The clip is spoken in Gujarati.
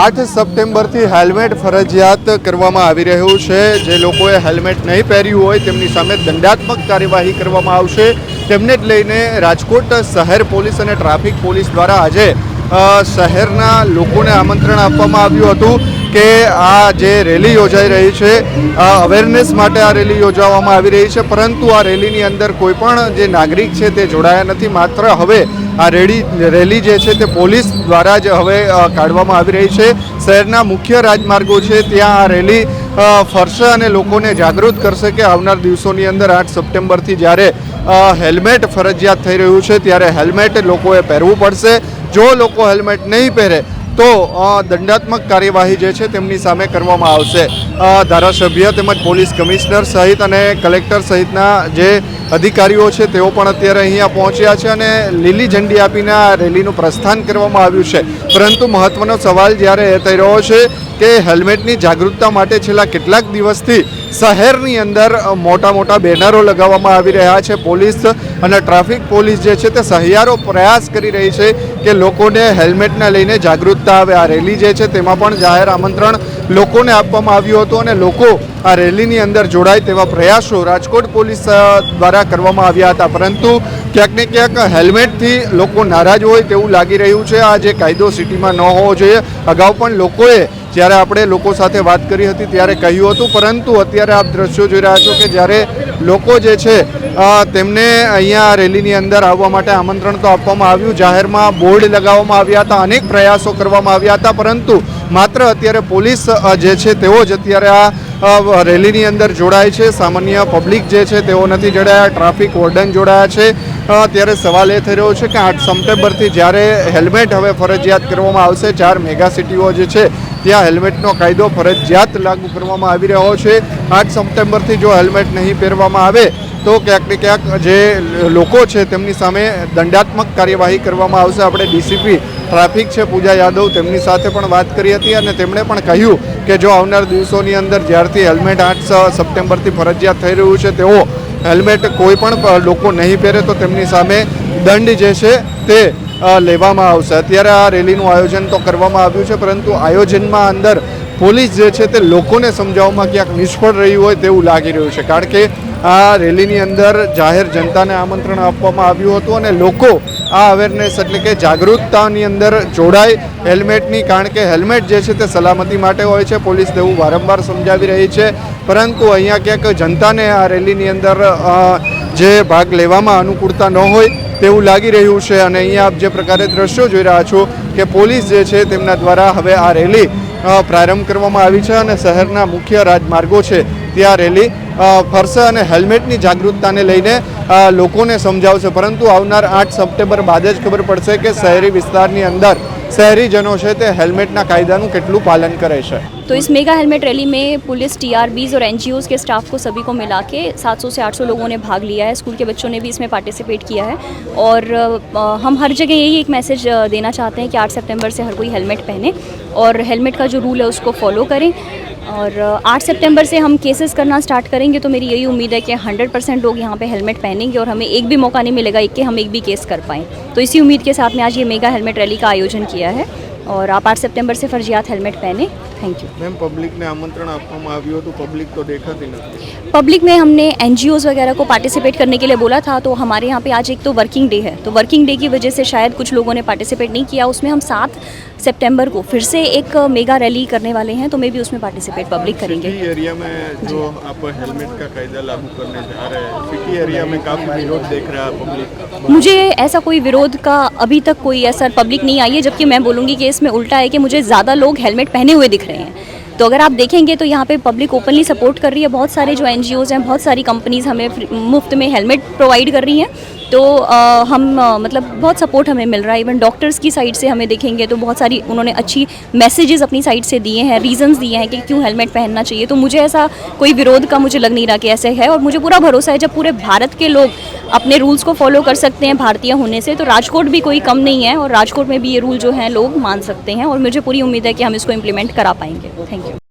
આઠ સપ્ટેમ્બરથી હેલ્મેટ ફરજિયાત કરવામાં આવી રહ્યું છે. જે લોકોએ હેલ્મેટ નહીં પહેર્યું હોય તેમની સામે દંડાત્મક કાર્યવાહી કરવામાં આવશે. તેમને જ લઈને રાજકોટ શહેર પોલીસ અને ટ્રાફિક પોલીસ દ્વારા આજે શહેરના લોકોને આમંત્રણ આપવામાં આવ્યું હતું કે આ જે રેલી યોજાઈ રહી છે અવેરનેસ માટે આ રેલી યોજવામાં આવી રહી છે. પરંતુ આ રેલીની અંદર કોઈ પણ જે નાગરિક છે તે જોડાયા નથી. માત્ર હવે આ રેલી રેલી જે છે તે પોલીસ દ્વારા જ હવે કાઢવામાં આવી રહી છે. શહેરના મુખ્ય રાજમાર્ગો છે, ત્યાં આ રેલી ફરશે અને લોકોને જાગૃત કરશે કે આવનાર દિવસોની અંદર આઠ સપ્ટેમ્બરથી જ્યારે હેલ્મેટ ફરજિયાત થઈ રહ્યું છે, ત્યારે હેલ્મેટ લોકોએ પહેરવું પડશે. જો લોકો હેલ્મેટ નહીં પહેરે તો દંડાત્મક કાર્યવાહી જે છે તેમની સામે કરવામાં આવશે. ધારાસભ્ય તેમજ પોલીસ કમિશનર સહિત અને કલેક્ટર સહિતના જે અધિકારીઓ છે, તેઓ પણ અત્યારે અહીંયા પહોંચ્યા છે અને લીલી ઝંડી આપીને આ રેલીનું પ્રસ્થાન કરવામાં આવ્યું છે. પરંતુ મહત્વનો સવાલ જ્યારે એ થઈ રહ્યો છે કે હેલ્મેટની જાગૃતતા માટે છેલ્લા કેટલાક દિવસથી શહેરની અંદર મોટા મોટા બેનરો લગાવવામાં આવી રહ્યા છે. પોલીસ અને ટ્રાફિક પોલીસ જે છે તે સહિયારો પ્રયાસ કરી રહી છે કે લોકોને હેલ્મેટને લઈને જાગૃતતા આવે. આ રેલી જે છે તેમાં પણ જાહેર આમંત્રણ લોકોને આપવામાં આવ્યું હતું અને લોકો આ રેલીની અંદર જોડાય તેવા પ્રયાસો રાજકોટ પોલીસ દ્વારા કરવામાં આવ્યા હતા. પરંતુ ક્યાંક ને ક્યાંક હેલ્મેટથી લોકો નારાજ હોય તેવું લાગી રહ્યું છે. આ જે કાયદો સિટીમાં ન હોવો જોઈએ. અગાઉ પણ લોકોએ જ્યારે આપણે લોકો સાથે વાત કરી હતી ત્યારે કહ્યું હતું, પરંતુ અત્યારે આપ દ્રશ્યો જોઈ રહ્યા છો કે જ્યારે લોકો જે છે તેમને અહીંયા રેલીની અંદર આવવા માટે આમંત્રણ તો આપવામાં આવ્યું, જાહેરમાં બોર્ડ લગાવવામાં આવ્યા હતા, અનેક પ્રયાસો કરવામાં આવ્યા હતા, પરંતુ માત્ર અત્યારે પોલીસ જે છે તેઓ જ અત્યારે આ રેલીની અંદર જોડાય છે. સામાન્ય પબ્લિક જે છે તેઓ નથી જોડાયા, ટ્રાફિક વોર્ડન જોડાયા છે. ત્યારે સવાલ એ થઈ રહ્યો છે કે આઠ સપ્ટેમ્બરથી જ્યારે હેલ્મેટ હવે ફરજિયાત કરવામાં આવશે, ચાર મેગા સિટીઓ જે છે ત્યાં હેલ્મેટનો કાયદો ફરજિયાત લાગુ કરવામાં આવી રહ્યો છે. આઠ સપ્ટેમ્બરથી જો હેલ્મેટ નહીં પહેરવામાં આવે, તો ક્યાંક ને ક્યાંક જે લોકો છે તેમની સામે દંડાત્મક કાર્યવાહી કરવામાં આવશે. આપણે ડીસીપી ટ્રાફિક છે પૂજા યાદવ તેમની સાથે પણ વાત કરી હતી અને તેમણે પણ કહ્યું કે જો આવનાર દિવસોની અંદર જ્યારથી હેલ્મેટ આઠ સપ્ટેમ્બરથી ફરજિયાત થઈ રહ્યું છે, તેઓ હેલ્મેટ કોઈ પણ લોકો નહીં પહેરે તો તેમની સામે દંડ જે છે તે લેવામાં આવશે. અત્યારે આ રેલીનું આયોજન તો કરવામાં આવ્યું છે, પરંતુ આયોજનમાં અંદર પોલીસ જે છે તે લોકોને સમજાવવામાં ક્યાંક નિષ્ફળ રહ્યું હોય તેવું લાગી રહ્યું છે. કારણ કે આ રેલીની અંદર જાહેર જનતાને આમંત્રણ આપવામાં આવ્યું હતું અને લોકો આ અવેરનેસ એટલે કે જાગૃતતાની અંદર જોડાય હેલ્મેટની, કારણ કે હેલ્મેટ જે છે તે સલામતી માટે હોય છે. પોલીસ તેવું વારંવાર સમજાવી રહી છે. પરંતુ અહીંયા ક્યાંક જનતાને આ રેલીની અંદર જે ભાગ લેવામાં અનુકૂળતા ન હોય તેવું લાગી રહ્યું છે અને અહીંયા આપ જે પ્રકારે દ્રશ્યો જોઈ રહ્યા છો કે પોલીસ જે છે તેમના દ્વારા હવે આ રેલી પ્રારંભ કરવામાં આવી છે અને શહેરના મુખ્ય રાજમાર્ગો છે. ત્યાં રેલી ફરશે અને હેલ્મેટની જાગૃતતાને લઈને લોકોને સમજાવશે. પરંતુ આવનાર આઠ સપ્ટેમ્બર બાદ જ ખબર પડશે કે શહેરી વિસ્તારની અંદર શહેરીજનો છે તે હેલ્મેટના કાયદાનું કેટલું પાલન કરે છે तो इस मेगा हेलमेट रैली में पुलिस टीआरबीज और एनजीओज के स्टाफ को सभी को मिला के 700 से 800 लोगों ने भाग लिया है स्कूल के बच्चों ने भी इसमें पार्टिसिपेट किया है और अ, हम हर जगह यही एक मैसेज अ, देना चाहते हैं कि 8 सितंबर से हर कोई हेलमेट पहने और हेलमेट का जो रूल है उसको फॉलो करें और अ, 8 सितंबर से हम केसेस करना स्टार्ट करेंगे तो मेरी यही उम्मीद है कि 100 परसेंट लोग यहाँ पे हेलमेट पहनेंगे और हमें एक भी मौका नहीं मिलेगा एक के हम एक भी केस कर पाएँ। तो इसी उम्मीद के साथ में आज ये मेगा हेलमेट रैली का आयोजन किया है और आप आठ सितंबर से फर्जियात हेलमेट पहने। थैंक यू મેમ પબ્લિકને આમંત્રણ આપવામાં આવ્યું હતું પબ્લિક તો દેખાતી નથી पब्लिक में हमने एन वगैरह को पार्टिसिपेट करने के लिए बोला था तो हमारे यहाँ पे आज एक तो वर्किंग डे है तो वर्किंग डे की वजह से शायद कुछ लोगों ने पार्टिसिपेट नहीं किया उसमें हम सात सितंबर को फिर से एक मेगा रैली करने वाले हैं तो मैं भी उसमें पार्टिसिपेट पब्लिक करेंगे सिटी एरिया में जो आप हेलमेट का कायदा लागू करने जा रहे हैं सिटी एरिया में काफी विरोध देख रहा है पब्लिक का मुझे ऐसा कोई विरोध का अभी तक कोई ऐसा पब्लिक नहीं आई है जबकि मैं बोलूँगी कि इसमें उल्टा है कि मुझे ज़्यादा लोग हेलमेट पहने हुए दिख रहे हैं हैं Yeah. तो अगर आप देखेंगे तो यहाँ पे पब्लिक ओपनली सपोर्ट कर रही है बहुत सारे जो एन हैं बहुत सारी कंपनीज़ हमें मुफ़्त में हेलमेट प्रोवाइड कर रही हैं। तो अ, हम अ, मतलब बहुत सपोर्ट हमें मिल रहा है। इवन डॉक्टर्स की साइड से हमें देखेंगे तो बहुत सारी उन्होंने अच्छी मैसेजेस अपनी साइड से दिए हैं रीजंस दिए हैं कि क्यों हेलमेट पहनना चाहिए। तो मुझे ऐसा कोई विरोध का मुझे लग नहीं रहा कि ऐसे है और मुझे पूरा भरोसा है जब पूरे भारत के लोग अपने रूल्स को फॉलो कर सकते हैं भारतीय होने से तो राजकोट भी कोई कम नहीं है और राजकोट में भी ये रूल जो हैं लोग मान सकते हैं और मुझे पूरी उम्मीद है कि हम इसको इम्प्लीमेंट करा पाएँगे। Thank you.